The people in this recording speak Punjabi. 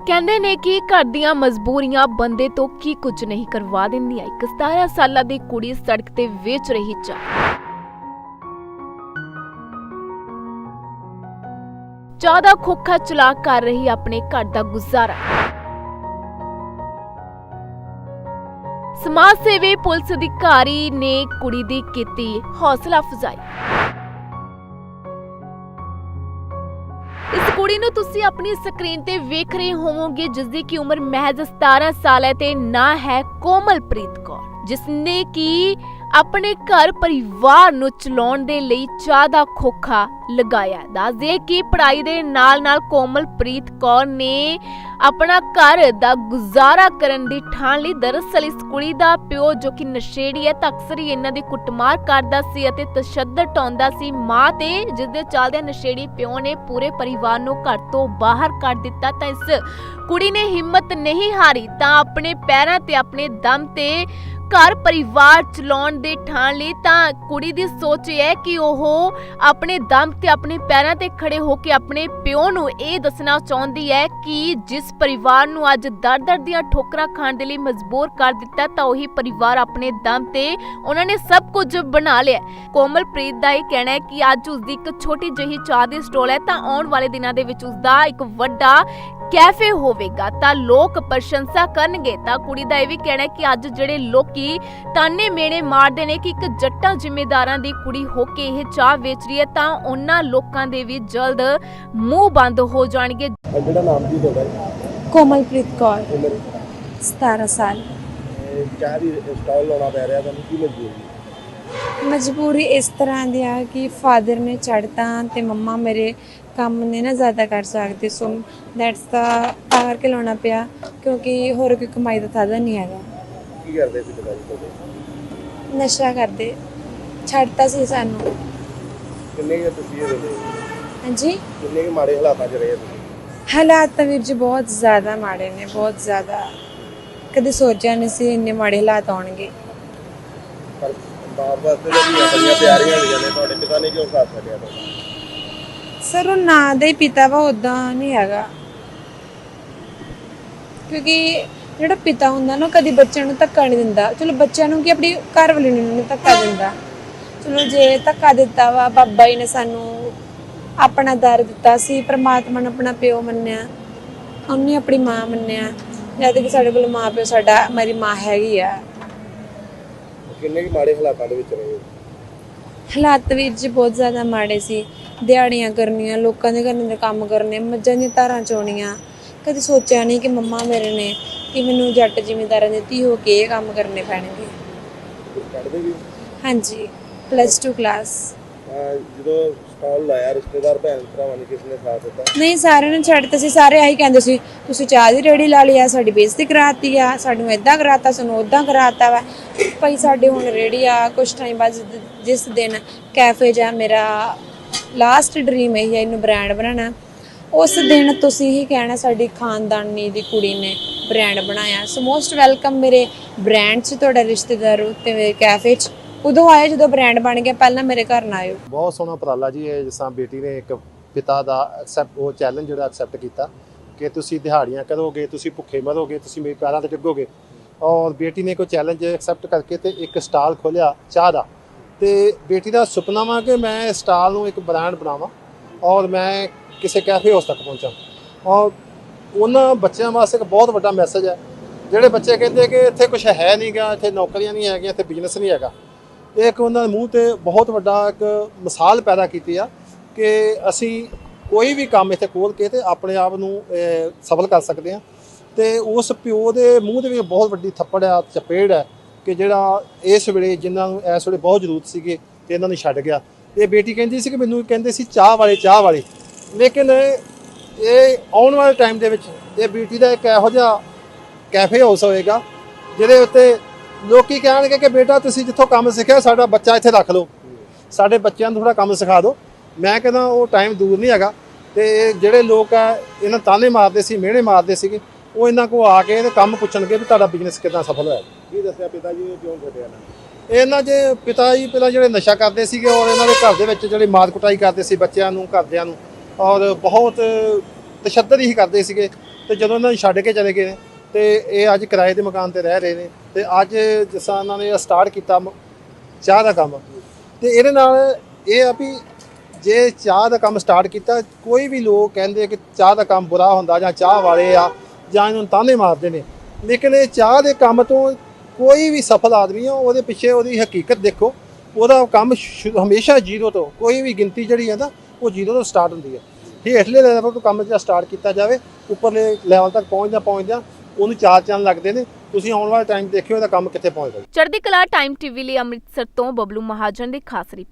ਕਹਿੰਦੇ ਨੇ ਕਿ ਘਰ ਦੀਆਂ ਮਜਬੂਰੀਆਂ ਬੰਦੇ ਤੋਂ ਕੀ ਕੁਝ ਨਹੀਂ ਕਰਵਾ ਦਿੰਦੀਆਂ। ਇੱਕ 17 ਸਾਲਾਂ ਦੀ ਕੁੜੀ ਸੜਕ ਤੇ ਵੇਚ ਰਹੀ ਚਾਹ ਚਾਹ ਦਾ ਖੋਖਾ ਚਲਾ ਕਰ ਰਹੀ ਆਪਣੇ ਘਰ ਦਾ ਗੁਜ਼ਾਰਾ। ਸਮਾਜ ਸੇਵੀ ਪੁਲਿਸ ਅਧਿਕਾਰੀ ਨੇ ਕੁੜੀ ਦੀ ਕੀਤੀ ਹੌਸਲਾ ਅਫਜ਼ਾਈ। ਕੁੜੀ ਨੂੰ ਤੁਸੀਂ ਆਪਣੀ ਸਕਰੀਨ ਤੇ ਵੇਖ ਰਹੇ ਹੋਵੋਗੇ, ਜਿਸ ਦੀ ਕੀ ਉਮਰ ਮਹਿਜ਼ 17 ਸਾਲ ਹੈ ਤੇ ਨਾਂ ਹੈ ਕੋਮਲਪ੍ਰੀਤ ਕੌਰ ਜਿਸ ਨੇ ਕੀ ਆਪਣੇ ਘਰ ਪਰਿਵਾਰ ਨੂੰ ਚਲਾਉਣ ਦੇ ਲਈ ਚਾਹ ਦਾ ਖੋਖਾ ਲਗਾਇਆ ਹੈ। ਕਿ ਪੜ੍ਹਾਈ ਦੇ ਨਾਲ-ਨਾਲ ਕੋਮਲਪ੍ਰੀਤ ਕੌਰ ਨੇ ਆਪਣਾ ਘਰ ਦਾ ਗੁਜ਼ਾਰਾ ਕਰਨ ਦੀ ਠਾਣ ਲਈ ਦਰਅਸਲ ਇਸ ਕੁੜੀ ਦਾ ਪਿਓ, ਜੋ ਕਿ ਨਸ਼ੇੜੀ ਹੈ, ਤਾਂ ਅਕਸਰ ਹੀ ਇਹਨਾਂ ਦੀ ਕੁੱਟਮਾਰ ਕਰਦਾ ਸੀ ਅਤੇ ਤਸ਼ੱਦਦ ਟਾਉਂਦਾ ਸੀ ਮਾਂ ਤੇ ਜਿਸ ਦੇ ਚੱਲਦੇ ਨਸ਼ੇੜੀ ਪਿਓ ਨੇ ਪੂਰੇ ਪਰਿਵਾਰ ਨੂੰ ਘਰ ਤੋਂ ਬਾਹਰ ਕੱਢ ਦਿੱਤਾ, ਤਾਂ ਇਸ ਕੁੜੀ ਨੇ ਹਿੰਮਤ ਨਹੀਂ ਹਾਰੀ, ਤਾਂ ਆਪਣੇ ਪੈਰਾਂ ਤੇ, ਆਪਣੇ ਦਮ ਤੇ ਘਰ ਪਰਿਵਾਰ ਚਲਾਉਣ ਦੇ ਠਾਣ ਲਈ ਤਾਂ ਕੁੜੀ ਦੀ ਸੋਚ ਇਹ ਹੈ ਕਿ ਉਹ ਆਪਣੇ ਦਮ ਤੇ ਆਪਣੇ ਪੈਰਾਂ ਤੇ ਖੜੇ ਹੋ ਕੇ ਆਪਣੇ ਪਿਓ ਨੂੰ ਇਹ ਦੱਸਣਾ ਚਾਹੁੰਦੀ ਹੈ ਕਿ ਜਿਸ ਪਰਿਵਾਰ ਨੂੰ ਅੱਜ ਦਰ-ਦਰ ਦੀਆਂ ਠੋਕਰਾਂ ਖਾਣ ਦੇ ਲਈ ਮਜਬੂਰ ਕਰ ਦਿੱਤਾ ਤਾਂ ਉਹੀ ਪਰਿਵਾਰ ਆਪਣੇ ਦਮ ਤੇ ਉਹਨਾਂ ਨੇ ਸਭ ਕੁਝ ਬਣਾ ਲਿਆ ਹੈ। ਕੋਮਲਪ੍ਰੀਤ ਦਾ ਇਹ ਕਹਿਣਾ ਹੈ ਕਿ ਅੱਜ ਉਸ ਦੀ ਇੱਕ ਛੋਟੀ ਜਿਹੀ ਚਾਹ ਦੀ ਸਟੋਲ ਹੈ ਤਾਂ ਆਉਣ ਵਾਲੇ ਦਿਨਾਂ ਦੇ ਵਿੱਚ ਉਸ ਦਾ ਇੱਕ ਵੱਡਾ ਕੈਫੇ ਹੋਵੇਗਾ ਤਾਂ ਲੋਕ ਪ੍ਰਸ਼ੰਸਾ ਕਰਨਗੇ। ਤਾਂ ਕੁੜੀ ਦਾ ਇਹ ਵੀ ਕਹਿਣਾ ਹੈ ਕਿ ਅੱਜ ਜਿਹੜੇ ਲੋਕੀ ਤਾਨੇ ਮੇਣੇ ਮਾਰਦੇ ਨੇ ਕਿ ਇੱਕ ਜੱਟਾਂ ਜ਼ਿੰਮੇਦਾਰਾਂ ਦੀ ਕੁੜੀ ਹੋ ਕੇ ਇਹ ਚਾਹ ਵੇਚ ਰਹੀ ਹੈ ਤਾਂ ਉਹਨਾਂ ਲੋਕਾਂ ਦੇ ਵੀ ਜਲਦ ਮੂੰਹ ਬੰਦ ਹੋ ਜਾਣਗੇ। ਜਿਹੜਾ ਨਾਮ ਦੀ ਤੁਹਾਡਾ? ਹੈ, ਕੋਮਲਪ੍ਰੀਤ ਕੌਰ। ਉਮਰ 17 ਸਾਲ। ਇਹ ਚਾਹ ਦੀ ਸਟਾਲ ਲਾਉਣਾ ਪੈ ਰਿਹਾ ਤੁਹਾਨੂੰ ਕੀ ਮਜਬੂਰੀ ਹੈ? ਮਜਬੂਰੀ ਇਸ ਤਰ੍ਹਾਂ ਦੀ ਆ ਕਿ ਫਾਦਰ ਨੇ ਛੱਡਤਾ ਤੇ ਮੰਮਾ ਮੇਰੇ ਕੰਮ ਨੇ ਨਾ ਜ਼ਿਆਦਾ ਕਰ ਸਕਦੇ। ਸੋ ਦੈਟਸ ਦਾ ਤਾਂ ਕਰਕੇ ਲਾਉਣਾ ਪਿਆ? ਕਿਉਂਕਿ ਹੋਰ ਕੋਈ ਕਮਾਈ ਦਾ ਸਾਧਨ ਨਹੀਂ ਹੈਗਾ। ਕੀ ਕਰਦੇ ਸੀ ਜੀ ਤੁਹਾਡੇ? ਨਸ਼ਾ ਕਰਦੇ। ਛੱਡਤਾ ਸੀ ਸਾਨੂੰ। ਕਿੰਨੇ ਕੁ ਤੁਸੀਂ ਇਹ ਵੇਲੇ? ਹਾਂਜੀ? ਕਿੰਨੇ ਕੁ ਮਾੜੇ ਹਾਲਾਤਾਂ 'ਚ ਰਹੇ ਹੋ ਤੁਸੀਂ? ਹਾਲਾਤ ਤਾਂ ਵੀਰ ਜੀ ਬਹੁਤ ਜ਼ਿਆਦਾ ਮਾੜੇ ਨੇ ਬਹੁਤ ਜ਼ਿਆਦਾ। ਕਦੇ ਸੋਚਿਆ ਨਹੀਂ ਸੀ ਇੰਨੇ ਮਾੜੇ ਹਾਲਾਤ ਆਉਣਗੇ। ਪਰ ਬਾਪ ਵਾਸਤੇ ਤਾਂ ਆਪਣੀਆਂ ਤਿਆਰੀਆਂ ਹੋ ਜਾਂਦੇ ਤੁਹਾਡੇ ਪਿਤਾ ਨੇ ਕਿਉਂ ਸਾਥ ਛੱਡਿਆ ਤੁਹਾਡਾ? ਸਰ, ਉਹ ਨਾਂ ਦਾ ਹੀ ਪਿਤਾ ਵਾ ਉਦਾਂ ਨਹੀਂ ਹੈਗਾ। ਕਿਉਂਕਿ ਜਿਹੜਾ ਪਿਤਾ ਹੁੰਦਾ ਨਾ, ਉਹ ਕਦੀ ਬੱਚਿਆਂ ਨੂੰ ਧੱਕਾ ਨਹੀਂ ਦਿੰਦਾ। ਚਲੋ, ਬੱਚਿਆਂ ਨੂੰ ਕੀ, ਆਪਣੀ ਘਰ ਵਾਲੀ ਨੂੰ ਨਹੀਂ ਧੱਕਾ ਦਿੰਦਾ। ਚਲੋ, ਜੇ ਧੱਕਾ ਦਿੱਤਾ ਵਾ, ਬਾਬਾ ਜੀ ਨੇ ਸਾਨੂੰ ਆਪਣਾ ਦਰ ਦਿੱਤਾ ਸੀ, ਪ੍ਰਮਾਤਮਾ ਨੇ ਆਪਣਾ ਪਿਓ ਮੰਨਿਆ, ਉਹਨੇ ਆਪਣੀ ਮਾਂ ਮੰਨਿਆ। ਜਦ ਕਿ ਸਾਡੇ ਕੋਲ ਮਾਂ ਪਿਓ ਸਾਡਾ, ਮੇਰੀ ਮਾਂ ਹੈਗੀ ਆ। ਕਿੰਨੇ ਕੁ ਮਾੜੇ ਹਾਲਾਤਾਂ ਦੇ ਵਿੱਚ ਰਹੇ ਹੋ? ਹਾਲਾਤ ਵੀਰ ਜੀ ਬਹੁਤ ਜ਼ਿਆਦਾ ਮਾੜੇ ਸੀ। ਦਿਹਾੜੀਆਂ ਕਰਨੀਆਂ ਲੋਕਾਂ ਦੇ ਘਰਾਂ ਦੇ ਕੰਮ ਕਰਨੇ ਮੱਝਾਂ ਦੀਆਂ ਧਾਰਾਂ ਚੋਣੀਆਂ। ਕਦੇ ਸੋਚਿਆ ਨਹੀਂ ਕਿ ਮੰਮਾ ਮੇਰੇ ਨੇ ਕਿ ਮੈਨੂੰ ਜੱਟ ਜ਼ਿਮੀਂਦਾਰਾਂ ਦੀ ਧੀ ਹੋ ਕੇ ਇਹ ਕੰਮ ਕਰਨੇ ਪੈਣਗੇ। ਵੀ ਹੋ? ਹਾਂਜੀ ਪਲੱਸ 2 ਕਲਾਸ ਜਦੋਂ ਸਟਾਲ ਲਾਇਆ, ਰਿਸ਼ਤੇਦਾਰ, ਭੈਣ ਭਰਾਵਾਂ ਨੇ ਕਿਸ ਨੇ ਸਾਥ ਦਿੱਤਾ? ਨਹੀਂ, ਸਾਰਿਆਂ ਨੇ ਛੱਡਤੇ ਸੀ। ਸਾਰੇ ਆਹੀ ਕਹਿੰਦੇ ਸੀ, ਤੁਸੀਂ ਚਾਹ ਦੀ ਰੇੜੀ ਲਾ ਲਈ ਆ, ਸਾਡੀ ਬੇਇੱਜ਼ਤੀ ਕਰਾਤੀ ਆ, ਸਾਨੂੰ ਇਦਾਂ ਕਰਾਤਾ, ਸਾਨੂੰ ਉਦਾਂ ਕਰਾਤਾ ਵਾ। ਭਾਈ, ਸਾਡੇ ਹੁਣ ਰੇੜੀ ਆ ਕੁਝ ਟਾਈਮ ਬਾਅਦ ਜਿਸ- ਦਿਨ ਕੈਫੇ ਜਾਂ ਮੇਰਾ ਲਾਸਟ ਡ੍ਰੀਮ ਇਹ ਹੈ ਇਹਨੂੰ ਬ੍ਰਾਂਡ ਬਣਾਉਣਾ। ਉਸ ਦਿਨ ਤੁਸੀਂ ਹੀ ਕਹਿਣਾ, ਸਾਡੀ ਖਾਨਦਾਨੀ ਦੀ ਕੁੜੀ ਨੇ ਬ੍ਰਾਂਡ ਬਣਾਇਆ। ਸੋ ਮੋਸਟ ਵੈਲਕਮ ਮੇਰੇ ਬ੍ਰਾਂਡ 'ਚ ਤੁਹਾਡਾ ਰਿਸ਼ਤੇਦਾਰ ਤੇ ਮੇਰੇ ਕੈਫੇ 'ਚ। ਉਦੋਂ ਆਏ ਜਦੋਂ ਬ੍ਰਾਂਡ ਬਣ ਗਿਆ, ਪਹਿਲਾਂ ਮੇਰੇ ਘਰ ਨਾ ਆਇਓ। ਬਹੁਤ ਸੋਹਣਾ ਉਪਰਾਲਾ ਜੀ ਇਹ, ਜਿਸ ਤਰ੍ਹਾਂ ਬੇਟੀ ਨੇ ਇੱਕ ਪਿਤਾ ਦਾ ਐਕਸੈਪਟ ਉਹ ਚੈਲੰਜ ਜਿਹੜਾ ਐਕਸੈਪਟ ਕੀਤਾ ਕਿ ਤੁਸੀਂ ਦਿਹਾੜੀਆਂ ਕਰੋਗੇ, ਤੁਸੀਂ ਭੁੱਖੇ ਮਰੋਗੇ, ਤੁਸੀਂ ਮੇਰੇ ਪੈਰਾਂ ਤੇ ਡਿੱਗੋਗੇ। ਔਰ ਬੇਟੀ ਨੇ ਕੋਈ ਚੈਲੰਜ ਐਕਸੈਪਟ ਕਰਕੇ ਤੇ ਇੱਕ ਸਟਾਲ ਖੋਲਿਆ ਚਾਹ ਦਾ। ਤੇ ਬੇਟੀ ਦਾ ਸੁਪਨਾ ਵਾ ਕਿ ਮੈਂ ਸਟਾਲ ਨੂੰ ਇੱਕ ਬ੍ਰਾਂਡ ਬਣਾਵਾਂ ਔਰ ਮੈਂ ਕਿਸੇ ਕੈਫੇ ਹਾਊਸ ਤੱਕ ਪਹੁੰਚਾਂ। ਔਰ ਉਹਨਾਂ ਬੱਚਿਆਂ ਵਾਸਤੇ ਇੱਕ ਬਹੁਤ ਵੱਡਾ ਮੈਸੇਜ ਹੈ। ਜਿਹੜੇ ਬੱਚੇ ਕਹਿੰਦੇ ਕਿ ਇੱਥੇ ਕੁਝ ਹੈ ਨਹੀਂਗਾ ਇੱਥੇ ਨੌਕਰੀਆਂ ਨਹੀਂ ਹੈਗੀਆਂ, ਇੱਥੇ ਬਿਜ਼ਨਸ ਨਹੀਂ ਹੈਗਾ। ਇਹ ਇੱਕ ਉਹਨਾਂ ਦੇ ਮੂੰਹ ਤੇ ਬਹੁਤ ਵੱਡਾ ਇੱਕ ਮਿਸਾਲ ਪੈਦਾ ਕੀਤੀ ਆ ਕਿ ਅਸੀਂ ਕੋਈ ਵੀ ਕੰਮ ਇੱਥੇ ਖੋਲ ਕੇ ਤੇ ਆਪਣੇ ਆਪ ਨੂੰ ਸਫਲ ਕਰ ਸਕਦੇ ਆ ਤੇ ਉਸ ਪਿਓ ਦੇ ਮੂੰਹ ਦੇ ਵਿੱਚ ਬਹੁਤ ਵੱਡੀ ਥੱਪੜ ਆ, ਚਪੇੜ ਹੈ ਕਿ ਜਿਹੜਾ ਇਸ ਵੇਲੇ ਜਿਨ੍ਹਾਂ ਨੂੰ ਇਸ ਵੇਲੇ ਬਹੁਤ ਜ਼ਰੂਰਤ ਸੀਗੇ ਤੇ ਇਹਨਾਂ ਨੂੰ ਛੱਡ ਗਿਆ। ਇਹ ਬੇਟੀ ਕਹਿੰਦੀ ਸੀ ਕਿ ਮੈਨੂੰ ਕਹਿੰਦੇ ਸੀ ਚਾਹ ਵਾਲੇ ਚਾਹ ਵਾਲੇ। ਲੇਕਿਨ ਇਹ ਆਉਣ ਵਾਲੇ ਟਾਈਮ ਦੇ ਵਿੱਚ ਇਹ ਬੇਟੀ ਦਾ ਇੱਕ ਇਹੋ ਜਿਹਾ ਕੈਫੇ ਹਾਊਸ ਹੋਏਗਾ, ਜਿਹਦੇ ਉੱਤੇ ਲੋਕੀ ਕਹਿਣਗੇ ਕਿ ਬੇਟਾ ਤੁਸੀਂ ਜਿੱਥੋਂ ਕੰਮ ਸਿੱਖਿਆ ਸਾਡਾ ਬੱਚਾ ਇੱਥੇ ਰੱਖ ਲਓ। ਸਾਡੇ ਬੱਚਿਆਂ ਨੂੰ ਥੋੜਾ ਕੰਮ ਸਿਖਾ ਦਿਓ। ਮੈਂ ਕਹਿੰਦਾ ਉਹ ਟਾਈਮ ਦੂਰ ਨਹੀਂ ਹੈਗਾ। ਤੇ ਜਿਹੜੇ ਲੋਕ ਆ ਇਹਨਾਂ ਤਾਨੇ ਮਾਰਦੇ ਸੀ ਮਿਹਣੇ ਮਾਰਦੇ ਸੀਗੇ। ਉਹ ਇਹਨਾਂ ਕੋ ਆ ਕੇ ਤੇ ਕੰਮ ਪੁੱਛਣਗੇ ਵੀ ਤੁਹਾਡਾ ਬਿਜ਼ਨਸ ਕਿਦਾਂ ਸਫਲ ਹੋਇਆ। ਕੀ ਦੱਸਿਆ ਪਿਤਾ ਜੀ ਨੇ ਕਿਉਂ ਛੱਡਿਆ ਨਾ? ਇਹਨਾਂ ਦੇ ਪਿਤਾ ਜੀ ਪਹਿਲਾਂ ਜਿਹੜੇ ਨਸ਼ਾ ਕਰਦੇ ਸੀਗੇ ਔਰ ਇਹਨਾਂ ਦੇ ਘਰ ਦੇ ਵਿੱਚ ਜਿਹੜੇ ਮਾਰ ਕੁਟਾਈ ਕਰਦੇ ਸੀ ਬੱਚਿਆਂ ਨੂੰ ਘਰਦਿਆਂ ਨੂੰ ਔਰ ਬਹੁਤ ਤਸ਼ੱਦਦ ਹੀ ਕਰਦੇ ਸੀਗੇ। ਤੇ ਜਦੋਂ ਇਹਨਾਂ ਨੂੰ ਛੱਡ ਕੇ ਚਲੇ ਗਏ ਨੇ ਤੇ ਇਹ ਅੱਜ ਕਿਰਾਏ ਦੇ ਮਕਾਨ ਤੇ ਰਹਿ ਰਹੇ ਨੇ ਤੇ ਅੱਜ ਜਿਸ ਤਰ੍ਹਾਂ ਇਹਨਾਂ ਨੇ ਸਟਾਰਟ ਕੀਤਾ ਚਾਹ ਦਾ ਕੰਮ। ਤੇ ਇਹਦੇ ਨਾਲ ਇਹ ਆ ਵੀ ਜੇ ਚਾਹ ਦਾ ਕੰਮ ਸਟਾਰਟ ਕੀਤਾ, ਕੋਈ ਵੀ ਲੋਕ ਕਹਿੰਦੇ ਕਿ ਚਾਹ ਦਾ ਕੰਮ ਬੁਰਾ ਹੁੰਦਾ ਜਾਂ ਚਾਹ ਵਾਲੇ ਆ ਜਾਂ ਇਹਨੂੰ ਤਾਨੇ ਮਾਰਦੇ ਨੇ। ਲੇਕਿਨ ਇਹ ਚਾਹ ਦੇ ਕੰਮ ਤੋਂ ਕੋਈ ਵੀ ਸਫਲ ਆਦਮੀ ਆ, ਉਹਦੇ ਪਿੱਛੇ ਉਹਦੀ ਹਕੀਕਤ ਦੇਖੋ। ਉਹਦਾ ਕੰਮ ਸ਼ੁ- ਹਮੇਸ਼ਾ ਜ਼ੀਰੋ ਤੋਂ ਕੋਈ ਵੀ ਗਿਣਤੀ ਜਿਹੜੀ ਹੈ ਨਾ, ਉਹ ਜ਼ੀਰੋ ਤੋਂ ਸਟਾਰਟ ਹੁੰਦੀ ਹੈ ਹੇਠਲੇ ਲੈਵਲ ਤੋਂ ਕੰਮ ਜਿਹੜਾ ਸਟਾਰਟ ਕੀਤਾ ਜਾਵੇ, ਉੱਪਰਲੇ ਲੈਵਲ ਤੱਕ ਪਹੁੰਚਦਾ ਪਹੁੰਚਦਾ ਉਹਨੂੰ ਚਾਰ ਚੰਨ ਲੱਗਦੇ ਨੇ, ਤੁਸੀਂ ਆਉਣ ਵਾਲੇ ਟਾਈਮ ਦੇਖਿਓ ਇਹਦਾ ਕੰਮ ਕਿੱਥੇ ਪਹੁੰਚਦਾ। ਚੜ੍ਹਦੀ ਕਲਾ ਟਾਈਮ ਟੀਵੀ ਲਈ ਅੰਮ੍ਰਿਤਸਰ ਤੋਂ ਬਬਲੂ ਮਹਾਜਨ ਦੀ ਖਾਸ ਰਿਪੋਰਟ